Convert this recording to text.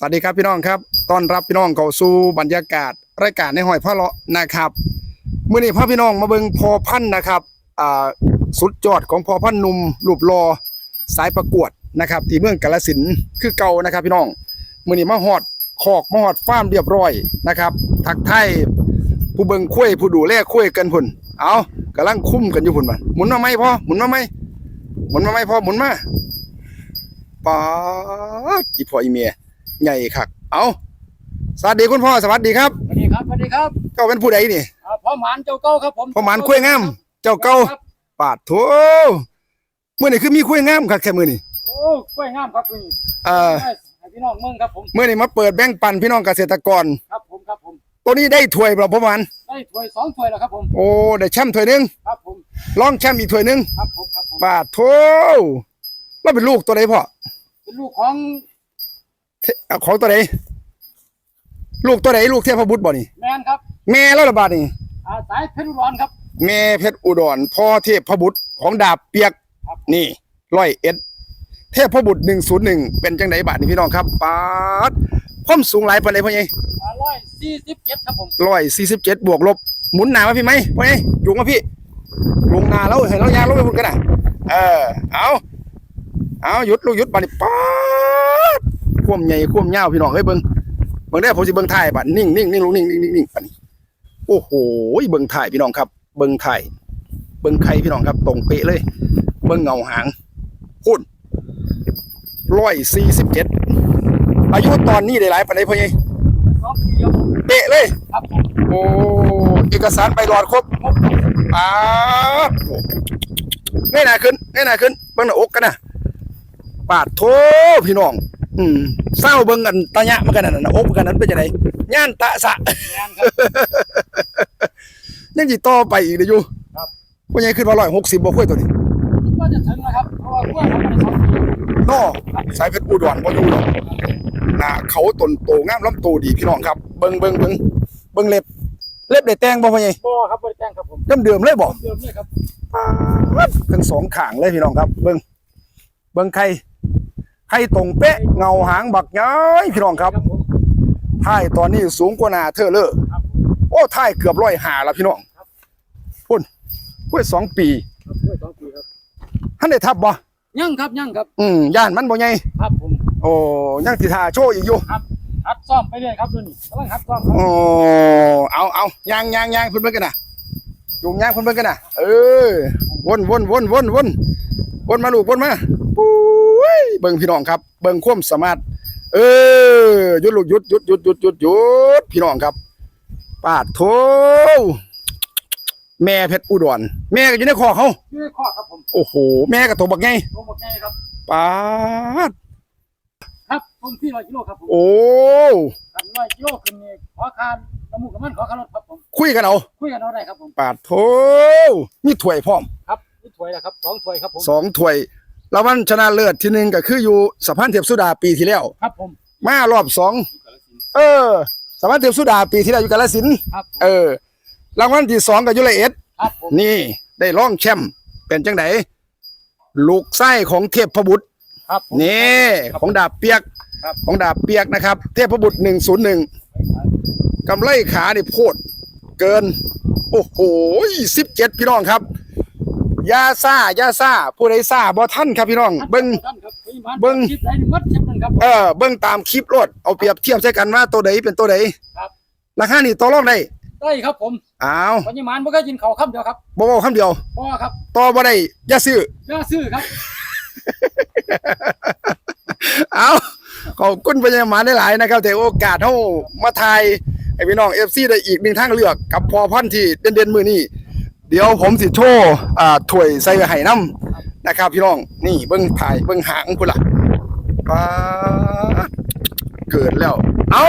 สวัสดีครับพี่น้องครับต้อนรับพี่น้องเข้าสู่บรรยากาศรายการในห้อยพ่อเลาะนะครับเมื้อนี้พาพี่น้องมาเบิ่งพอพันธุ์นะครับอ่าสุดยอดของพอพันธุ์หนุ่มรูปรอสายประกวดนะครับ ที่เมืองกาฬสินธุ์คือเก่านะครับ พี่น้องเมื้อนี้มาฮอดคอกมาฮอดฟาร์มเรียบร้อยนะครับ ทักไทายผู้เบิ่งคุ้ยผู้ดูแลคุ้ยกันพุ่นเอากำลังคุ้มกันอยู่พุ่นบัดหมุนมาไหมพ่อหมุนมาไหมหมุนมาไหมพ่อหมุนมาป๊าดอีพ่ออีเมีย ใหญ่คักเอาสวัสดีคุณพ่อสวัสดีครับสวัสดีครับสวัสดีครับเจ้าเป็นผู้ใดนี่อ่าพ่อหมานเจ้าเก้าครับผมพ่อหมานคุยงามเจ้าเก่าครับปาดโถมื้อนี้คือมีคุยงามคักแค่มื้อนี้โอ้กล้วยงามครับนี่เอ่อให้พี่น้องเมืองครับผมมื้อนี้มาเปิดแบ่งปันพี่น้องเกษตรกรครับผมครับผมตัวนี้ได้ถ้วยเปล่าพ่อหมานได้ถ้วยสองถ้วยแล้วครับผมโอ้ได้แชมป์ถ้วยหนึงครับผมรองแชมป์อีกถ้วยหนึงครับผมครับผมปาดโถแล้วเป็นลูกตัวใดพ่อเป็นลูกของ เทเอ่อของตัวใดลูกตัวใดลูกเทพบุตรบ่นี่แมนครับแม่แล้วละบาดนี่อาสายเพชรอุดรครับ แม่เพชรอุดรพ่อเทพบุตรของดาบเปียกครับ นี่ร้อยเอ็ดเทพบุตรหนึ่งศูนย์หนึ่งเป็นจังไดบาทนี่พี่น้องครับปาดความสูงหลายปานใดพ่อใหญ่ร้อยสี่สิบเจ็ดครับผมร้อยสี่สิบเจ็ดบวกลบหมุนหนามาพี่ไหมพ่อใหญ่จุงมาพี่ลงหนาแล้วเห็นเรายางลงไปพุ่นกันนะเออเอาเอาหยุดลูกหยุดบาดนี่ปาด ควมใหญ่ควมยาวพี่น้องเอ้ยเบิ่งเบิ่งได้ผมสิเบิ่งถ่ายบัดนิ่งนิ่งนิ่งลงนิ่งนิ่งนิ่งนิ่งบัดนี้โอ้โหเบิ่งถ่ายพี่น้องครับ เบิ่งถ่ายเบิ่งไข่พี่น้องครับ ตรงเป๊ะเลย เบิ่งเงาหางพุ่นร้อยสี่สิบเจ็ดอายุตอนนี้ได้หลายปานใดพ่อใหญ่องปีครับเป๊ะเลยครับโอ้เอกสารไปรอดครบป๊าบเงยหน้าขึ้นเงยหน้าขึ้นเบิ่งหน้าอกกันนะปาดโถพี่น้อง อืมเศร้าเบิ่งกันตะยะมันกันนั่นน่ะอกมันกันนั้นเป็นจังไดย่านตะสะแมนครับ ยังสิต่อไปอีกเด้ออยู่ครับ พ่อใหญ่ขึ้นมา160บ่ค่อยตัวนี้ก็จะถึงนะครับ เพราะว่ากล้วยเขาไม่ได้สองปีนอสายเพชรอุดรบ่อยู่หรอกหน้าเขาตนโตงามลำโตดีพี่น้องครับ เบิ่งเบิ่งเบิ่งเบิ่งเล็บ เล็บได้แต่งบ่พ่อใหญ่บ่ครับบริแจ้งครับผมเดิมๆเลยบ่ เดิมเลยครับ ทั้งสองข้างเลยพี่น้องครับ เบิ้งเบิ้งไข่ ไข่ตรงเป๊ะเงาหางบักย้อยพี่น้องครับผมท้ายตอนนี้สูงกว่าหนาเธอเลยครับผมโอ้ท้ายเกือบร้อยหาแล้วพี่น้องครับพุ่นกล้วยสองปีครับกล้วยสองปีครับท่านได้ทับบ่ยังครับยังครับ อืมย่านมันบ่ใหญ่ครับผมโอ้ยังสิทาโชว์อีกอยู่หัดซ่อมไปเรื่อยครับดูนี่กำลังหัดซ่อมครับโอ้เอาเอายางยางยางเพิ่นเบิ่งกันน่ะจูงยางเพิ่นเบิ่งกันน่ะเออวนวนวนวนวนวนมาลูกวนมาปุ้ ยเบิ่งพี่น้องครับ เบิ่งความสามารถ เออหยุดลูกหยุดหยุดหยุดหยุดหยุดหยุดพี่น้องครับปาดโถแม่เพชรอุดรแม่ก็อยู่ในคอเขายืดข้อครับผมโอ้โห แม่ก็ตัวบักไงลงหมดไงครับปาดครับผมที่ร้อยกิโลครับผมโอ้กันร้อยกิโลขึ้นนี่ขอคานน้ำมูกน้ำมันขอคารถครับผมคุยกันเอาคุยกันเอาได้ครับผมปาดโถมีถ้วยพร้อมครับนี่ถ้วยแล้วครับสองถ้วยครับผมสองถ้วย รางวัลชนะเลิศที่หนึ่งก็คืออยู่สะพานเทียบสุดาปีที่แล้ว ครับผม มารอบสองเออสะพานเทียบสุดาปีที่แล้วอยู่กาฬสินธุ์ครับเออรางวัลที่สองก็อยู่ละเอ็ด ครับผม นี่ได้ร่องแชมป์เป็นจังไดลูกไส้ของเทพบุตรครับผม นี่ของดาบเปียกครับ ของดาบเปียกนะครับ เทพบุตรหนึ่งศูนย์หนึ่งกำไรขานี่โพดเกิน โอ้โหสิบเจ็ดพี่น้องครับอ ยาซ่าอยาซ่าผู้ใดซ่าบ่ท่านครับพี่น้อง เบิ้งท่านครับพี่มันเบิ่งคิดได้หนึ่งมัดคิดหนึ่งครับ เออเบิ้งตามคลิปรถเอาเปรียบเทียบใช้กันว่าตัวใดเป็นตัวใดครับ ราคานี่ต่อรองได้ได้ครับผมอ้าวปัญญามานบ่ก็ยินเขาคำเดียวครับบ่เว้าคำเดียวพ่อครับต่อบ่ได้อย่าซื้อเจ้าซื้อครับ เอาขอบคุณพญามาได้หลายๆนะครับแต่โอกาสเฮามาทายให้พี่น้อง FC ได้อีกหนึ่งทางเลือกกับพอพันธุ์ที่เด่นๆมื้อนี้ เดี๋ยวผมสิโชว์อ่าถ้วยใส่ไห้น้ำนะครับพี่น้องนี่เบิ้งถ่ายเบิ้งหางคุณล่ะป๊าเกิดแล้ว เอา